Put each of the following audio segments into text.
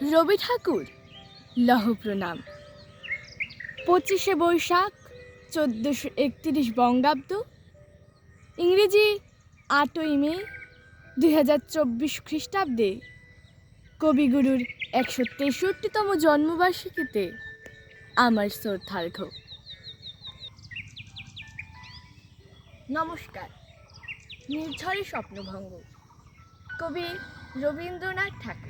রবি ঠাকুর, লহ প্রণাম। পঁচিশে বৈশাখ, চোদ্দোশো একত্রিশ বঙ্গাব্দ। ইংরেজি, আটই মে দুই হাজার চব্বিশ খ্রিস্টাব্দে। কবিগুরুর একশো তেষট্টিতম জন্মবার্ষিকীতে আমার শ্রদ্ধার্ঘ। নমস্কার, নির্ঝরে স্বপ্নভঙ্গ। কবি রবীন্দ্রনাথ ঠাকুর।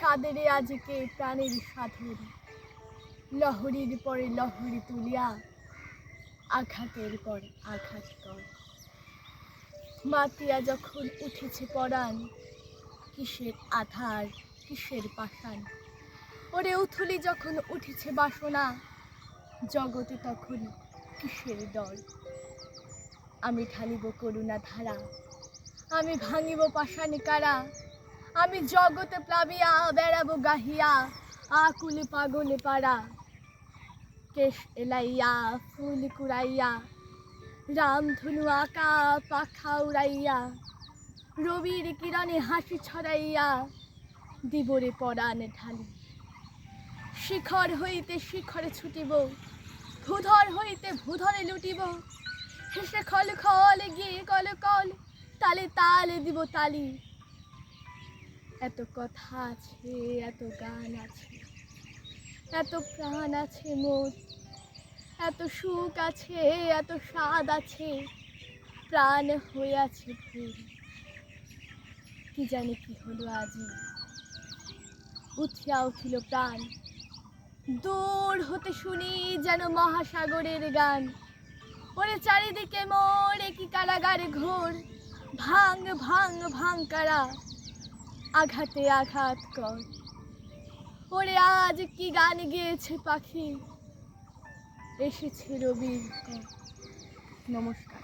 সাদেরে আজকে প্রাণের সাধন। লহরীর পরে লহরি তুলিয়া আঘাতের পর আঘাত কর। মাতিয়া যখন উঠেছে পরাণ, কিসের আধার, কিসের পাষাণ? ওরে উথুলি যখন উঠেছে বাসনা, জগতে তখন কিসের দল? আমি ঢালিব করুণা ধারা আমি ভাঙিব পাষাণী কারা? আমি জগতে প্লাবিয়া, বেড়াবো গাহিয়া, আকুলে পাগলে পাড়া। কেশ এলাইয়া, ফুল কুড়াইয়া রামধনু আঁকা, পাখা উড়াইয়া, রবির কিরণে হাসি ছড়াইয়া, দিবরে পরাণ ঢালি। শিখর হইতে শিখরে ছুটিব, ভূধর হইতে ভূধরে লুটিব। হেসে খল খল গিয়ে কল কল তালে তালে দিব তালি। এত কথা আছে, এত গান আছে, এত প্রাণ আছে মোর, এত সুখ আছে, এত স্বাদ আছে, প্রাণ হয়ে আছে কি জানি কি হলো আজি? উঠিয়া উঠিল প্রাণ। দূর হতে শুনি যেন মহাসাগরের গান। ওরে চারিদিকে মোরে কি কারাগারে ঘোর। ভাঙ ভাঙ ভাঙ কারা আঘাতে আঘাত কর। ওরে আজ কি গান গিয়েছে পাখি? এসেছে রবি নমস্কার।